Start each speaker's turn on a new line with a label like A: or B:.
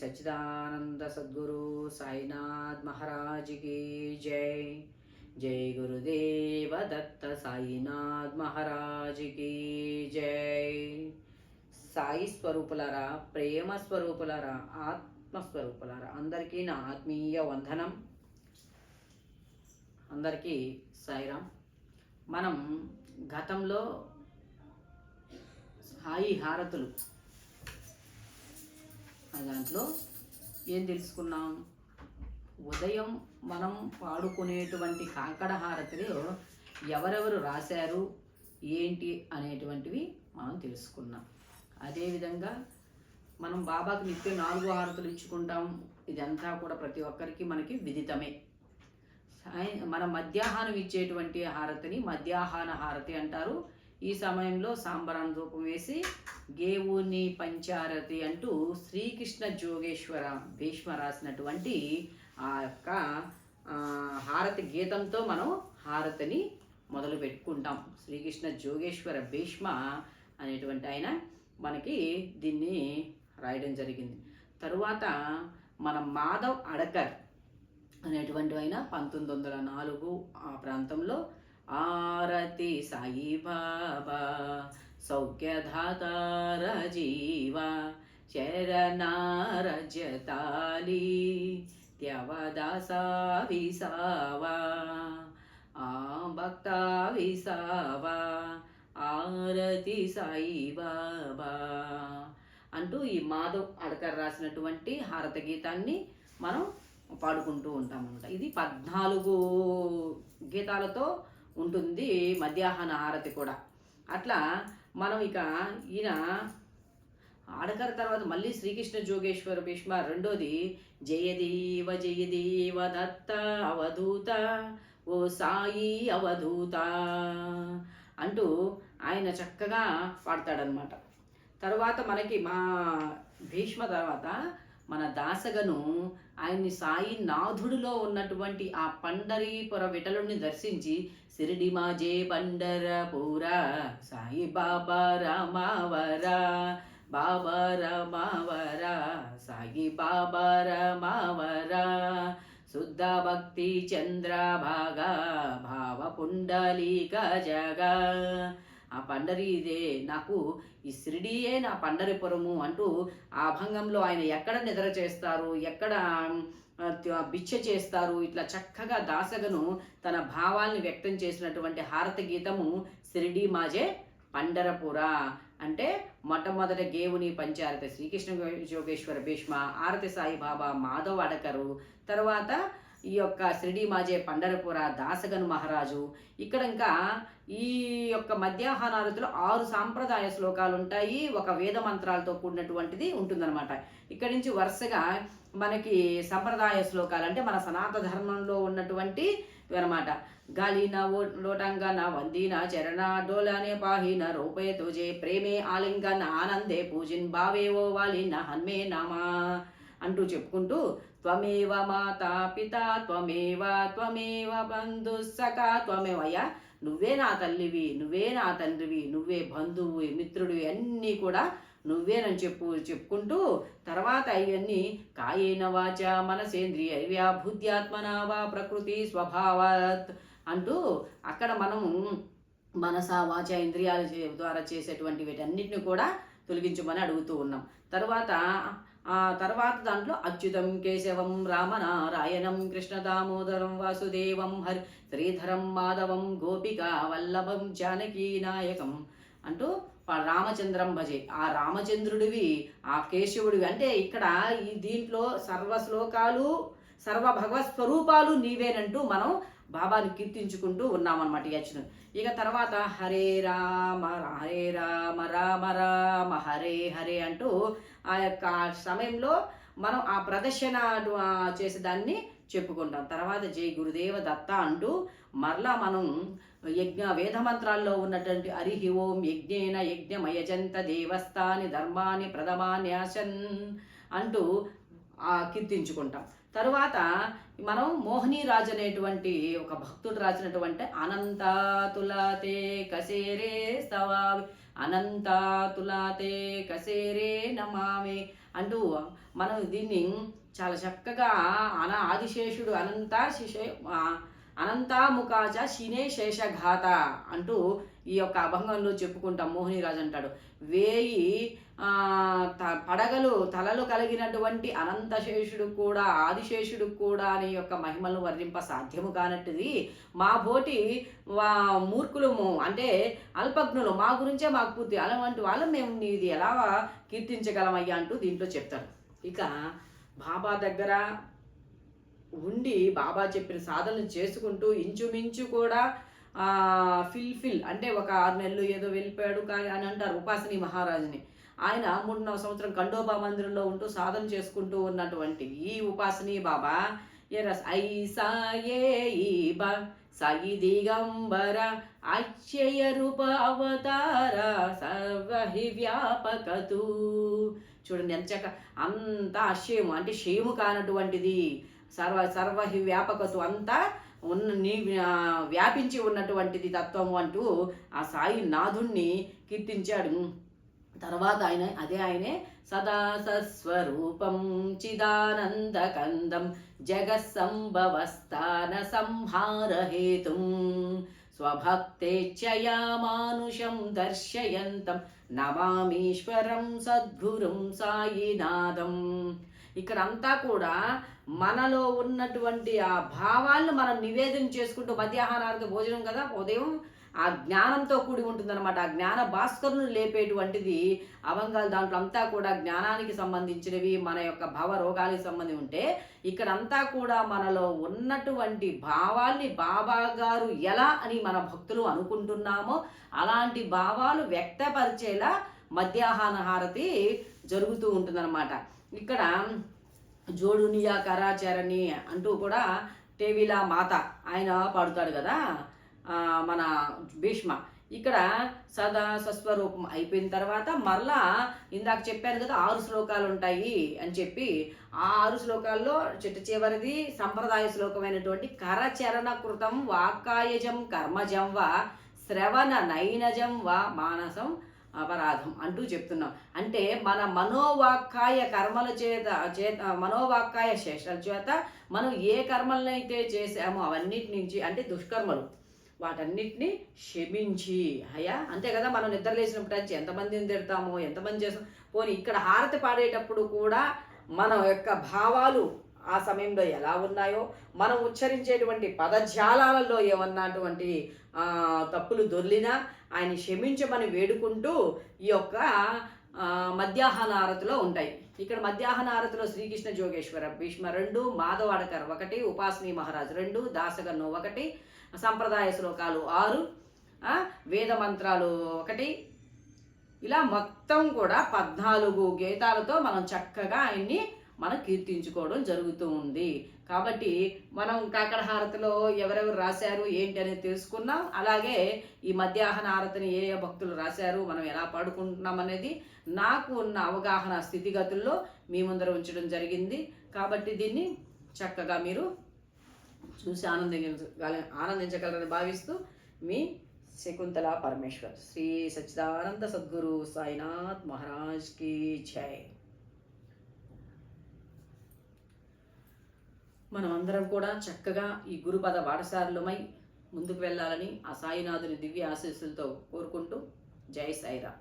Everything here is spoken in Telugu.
A: సచ్చిదానంద సద్గురు సాయినాథ్ మహారాజ్కి జై. జై గురుదేవ దత్త సాయినాథ్ మహారాజ్కి జై. సాయి స్వరూపులరా ప్రేమ స్వరూపులరా ఆత్మస్వరూపులరా అందరికీ నా ఆత్మీయ వందనం. అందరికీ సాయిరామ్ మనం గతంలో సాయి హారతులు దాంట్లో ఏం తెలుసుకున్నాం? ఉదయం మనం పాడుకునేటువంటి కాంకడ హారతిలో ఎవరెవరు రాశారు? ఏంటి? అనేటువంటివి మనం తెలుసుకున్నాం. అదేవిధంగా మనం బాబాకి నిత్యం నాలుగు హారతులు ఇచ్చుకుంటాం. ఇదంతా కూడా ప్రతి ఒక్కరికి మనకి విదితమే. సాయం మన మధ్యాహ్నం ఇచ్చేటువంటి హారతిని మధ్యాహ్న హారతి అంటారు. ఈ సమయంలో సాంబరాన్ ధూపం వేసి గేవుని పంచారతి అంటూ శ్రీకృష్ణ జోగేశ్వర భీష్మ రాసినటువంటి ఆ యొక్క హారతి గీతంతో మనం హారతిని మొదలు పెట్టుకుంటాం. శ్రీకృష్ణ జోగేశ్వర భీష్మ అనేటువంటి ఆయన మనకి దీన్ని రాయడం జరిగింది. తరువాత మన మాధవ్ అడకర్ అనేటువంటి ఆయన పంతొమ్మిది వందల నాలుగు ఆ ప్రాంతంలో ఆరతి సాయి బాబా సౌఖ్యధాతార జీవ చరణారజతాలి త్యవదాసా విసావా ఆ భక్త విసావా ఆరతి సాయి బాబా అంటూ ఈ మాధవ్ అడకర్ రాసినటువంటి హారత గీతాన్ని మనం పాడుకుంటూ ఉంటాం అనమాట ఇది పద్నాలుగు గీతాలతో ఉంటుంది మధ్యాహ్న హారతి కూడా. అట్లా మనం ఇక ఈయన ఆడకర తర్వాత మళ్ళీ శ్రీకృష్ణ జోగేశ్వర భీష్మ రెండోది జయదేవ జయదేవ దత్త అవధూత ఓ సాయి అవధూత అంటూ ఆయన చక్కగా పాడతాడనమాట తర్వాత మనకి మా భీష్మ తర్వాత మన దాసగను ఆయన్ని సాయి నాథుడిలో ఉన్నటువంటి ఆ పండరీపుర విటలుని దర్శించి సిరిడి మాజే పండరపూర సాయి బాబా రామావర బాబా రామావర సాయి బాబా రామావర శుద్ధ భక్తి చంద్రభాగా భావ పుండలీక జగా ఆ పండరి ఇదే నాకు ఈ షిరిడియే నా పండరిపురము అంటూ ఆ భంగంలో ఆయన ఎక్కడ నిద్ర చేస్తారు ఎక్కడ బిచ్చ చేస్తారు ఇట్లా చక్కగా దాసగను తన భావాల్ని వ్యక్తం చేసినటువంటి హారత గీతము షిరిడి మాజే పండరపుర. అంటే మొట్టమొదట గేవుని పంచారతి శ్రీకృష్ణ యోగేశ్వర భీష్మ ఆరతి సాయిబాబా మాధవ్ అడకరు తర్వాత ఈ యొక్క షిరిడి మాజే పండరపుర దాసగను మహారాజు. ఇక్కడ ఇంకా ఈ యొక్క మధ్యాహ్నారతిలో ఆరు సాంప్రదాయ శ్లోకాలు ఉంటాయి ఒక వేద మంత్రాలతో కూడినటువంటిది ఉంటుందన్నమాట. ఇక్కడి నుంచి వరుసగా మనకి సంప్రదాయ శ్లోకాలు అంటే మన సనాతన ధర్మంలో ఉన్నటువంటి అనమాట. గాలిన లోటంగన వందిన చరణ డోలనే పాహిన రూపే తుజే ప్రేమే ఆలింగన ఆనందే పూజిన్ భావే ఓ వాలిన హన్మే నామా. అంటూ చెప్పుకుంటూ త్వమేవ మాతా పిత త్వమేవ త్వమేవ బంధు సఖా త్వమేవయ్య నువ్వే నా తల్లివి నువ్వే నా తండ్రివి నువ్వే బంధువు మిత్రుడివి అన్నీ కూడా నువ్వేనని చెప్పు చెప్పుకుంటూ తర్వాత ఇవన్నీ కాయేన వాచ మనసేంద్రియ వ్యా బుద్ధ్యాత్మనా వా ప్రకృతి స్వభావాత్ అంటూ అక్కడ మనము మనస వాచ ఇంద్రియాల చే- ద్వారా చేసేటువంటి వీటన్నిటిని కూడా తొలగించమని అడుగుతూ ఉన్నాం. తర్వాత ఆ తర్వాత దాంట్లో అచ్యుతం కేశవం రామనారాయణం కృష్ణ దామోదరం వాసుదేవం హరి శ్రీధరం మాధవం గోపిక వల్లభం జానకీ నాయకం అంటూ రామచంద్రం భజే. ఆ రామచంద్రుడివి ఆ కేశవుడివి అంటే ఇక్కడ ఈ దీంట్లో సర్వ శ్లోకాలు సర్వ భగవత్ స్వరూపాలు నీవేనంటూ మనం బాబాని కీర్తించుకుంటూ ఉన్నామన్నమాట ఈ ఇక తర్వాత హరే రామ హరే రామ రామ రామ హరే హరే అంటూ ఆ యొక్క సమయంలో మనం ఆ ప్రదర్శన చేసేదాన్ని చెప్పుకుంటాం. తర్వాత జై గురుదేవ దత్త అంటూ మరలా మనం యజ్ఞ వేద మంత్రాల్లో ఉన్నటువంటి హరిహి ఓం యజ్ఞేన యజ్ఞమయజంత దేవస్థాని ధర్మాన్ని ప్రథమాన్యాసన్ అంటూ కీర్తించుకుంటాం. తరువాత మనం మోహిని రాజు అనేటువంటి ఒక భక్తుడు రాసినటువంటి అనంతాతులతే కసేరే స్తవామి అనంతాతులతే కసేరే నమామి అంటూ మనం దీన్ని చాలా చక్కగా అన ఆదిశేషుడు అనంత శిషే అనంతాముఖాచ శినే శేషఘాత అంటూ ఈ యొక్క అభంగంలో చెప్పుకుంటాం. మోహినిరాజు అంటాడు. వేయి పడగలు తలలు కలిగినటువంటి అనంతశేషుడు కూడా ఆదిశేషుడు కూడా అనే యొక్క మహిమలను వర్ణింప సాధ్యము కానట్టుది. మా బోటి వా మూర్ఖులము అంటే అల్పజ్ఞులు మా గురించే మాకు పూర్తి అలాంటి వాళ్ళం మేము ఇది ఎలా కీర్తించగలమయ్యా అంటూ దీంట్లో చెప్తారు. ఇక బాబా దగ్గర ఉండి బాబా చెప్పిన సాధనలు చేసుకుంటూ ఇంచుమించు కూడా ఫిల్ఫిల్ ఫిల్ ఫిల్ అంటే ఒక ఆరు నెలలు ఏదో వెళ్ళిపోయాడు కానీ అని అంటారు ఉపాసని మహారాజుని. ఆయన మూడున్నర సంవత్సరం ఖండోబా మందిరంలో ఉంటూ సాధన చేసుకుంటూ ఉన్నటువంటి ఈ ఉపాసనీ బాబా ఏ ఈ బా సాయి దిగంబర అక్షయ రూప అవతార సర్వహి వ్యాపకతు చూడండి ఎంత చక్క అంత అక్షయము అంటే క్షయము కానటువంటిది సర్వ సర్వహి వ్యాపకతు అంతా ఉన్న నీ వ్యాపించి ఉన్నటువంటిది తత్వము అంటూ ఆ సాయి నాథుణ్ణి కీర్తించాడు. తర్వాత ఆయన అదే ఆయనే సదా సస్వరూపం చిదానందకందం జగత్సంభవస్థాన సంహారహేతుం. స్వభక్తేచ్ఛయా మానుషం దర్శయంతం నమామీశ్వరం సద్గురుం సాయినాథం. ఇక్కడ అంతా కూడా మనలో ఉన్నటువంటి ఆ భావాలను మనం నివేదన చేసుకుంటూ మధ్యాహ్నార్థ భోజనం కదా ఉదయం ఆ జ్ఞానంతో కూడి ఉంటుందన్నమాట. ఆ జ్ఞాన భాస్కరును లేపేటువంటిది అవంగాలు దాంట్లో అంతా కూడా జ్ఞానానికి సంబంధించినవి మన యొక్క భావ రోగాలకు సంబంధించి ఉంటే ఇక్కడ అంతా కూడా మనలో ఉన్నటువంటి భావాల్ని బాబా గారు ఎలా అని మన భక్తులు అనుకుంటున్నామో అలాంటి భావాలు వ్యక్తపరిచేలా మధ్యాహ్న హారతి జరుగుతూ ఉంటుందన్నమాట. ఇక్కడ జోడునియా కరాచరణి అంటూ కూడా టేవిలా మాత ఆయన పాడుతాడు కదా. మన భీష్మ. ఇక్కడ సదా సస్వరూపం అయిపోయిన తర్వాత మరలా ఇందాక చెప్పాను కదా ఆరు శ్లోకాలు ఉంటాయి అని చెప్పి ఆ ఆరు శ్లోకాల్లో చిట్ట చివరిది సంప్రదాయ శ్లోకమైనటువంటి కరచరణ కృతం వాక్కాయజం కర్మజం వా శ్రవణ నైనజం వా మానసం అపరాధం అంటూ చెప్తున్నాం. అంటే మన మనోవాక్కాయ కర్మల చేత చేత మనోవాక్కాయ శేషాల చేత మనం ఏ కర్మలనైతే చేసామో అవన్నిటి నుంచి అంటే దుష్కర్మలు వాటన్నిటిని క్షమించి. అయ్యా అంతే కదా మనం నిద్రలేసినప్పుడు నుంచి ఎంతమందిని తిడతామో ఎంతమంది చేస్తాం పోనీ ఇక్కడ హారతి పాడేటప్పుడు కూడా మన యొక్క భావాలు ఆ సమయంలో ఎలా ఉన్నాయో మనం ఉచ్చరించేటువంటి పదజాలాలలో ఏమన్నటువంటి తప్పులు దొర్లినా ఆయన క్షమించమని వేడుకుంటూ ఈ యొక్క మధ్యాహ్న హారతిలో ఉంటాయి. ఇక్కడ మధ్యాహ్న హారతిలో శ్రీకృష్ణ జోగేశ్వర భీష్మ రెండు మాధవాడకర్ ఒకటి ఉపాసని మహారాజ్ రెండు దాసగన్ను ఒకటి సంప్రదాయ శ్లోకాలు. ఆరు వేద మంత్రాలు. ఒకటి ఇలా మొత్తం కూడా పద్నాలుగు గీతాలతో మనం చక్కగా ఆయన్ని మనం కీర్తించుకోవడం జరుగుతూ ఉంది. కాబట్టి మనం కాకడ హారతిలో ఎవరెవరు రాశారు ఏంటి అనేది తెలుసుకున్నాం. అలాగే ఈ మధ్యాహ్న హారతిని ఏ ఏ భక్తులు రాశారు మనం ఎలా పాడుకుంటున్నాం అనేది నాకు ఉన్న అవగాహన స్థితిగతుల్లో మీ ముందర ఉంచడం జరిగింది. కాబట్టి దీన్ని చక్కగా మీరు చూసి ఆనందించగల ఆనందించగలరని భావిస్తూ మీ శకుంతల పరమేశ్వర్. శ్రీ సచ్చిదానంద సద్గురు సాయినాథ్ మహారాజ్కి జై. మనం అందరం కూడా చక్కగా ఈ గురుపద పాఠశాలలమై ముందుకు వెళ్ళాలని ఆ సాయినాథుని దివ్య ఆశీస్సులతో కోరుకుంటూ జై సాయిరా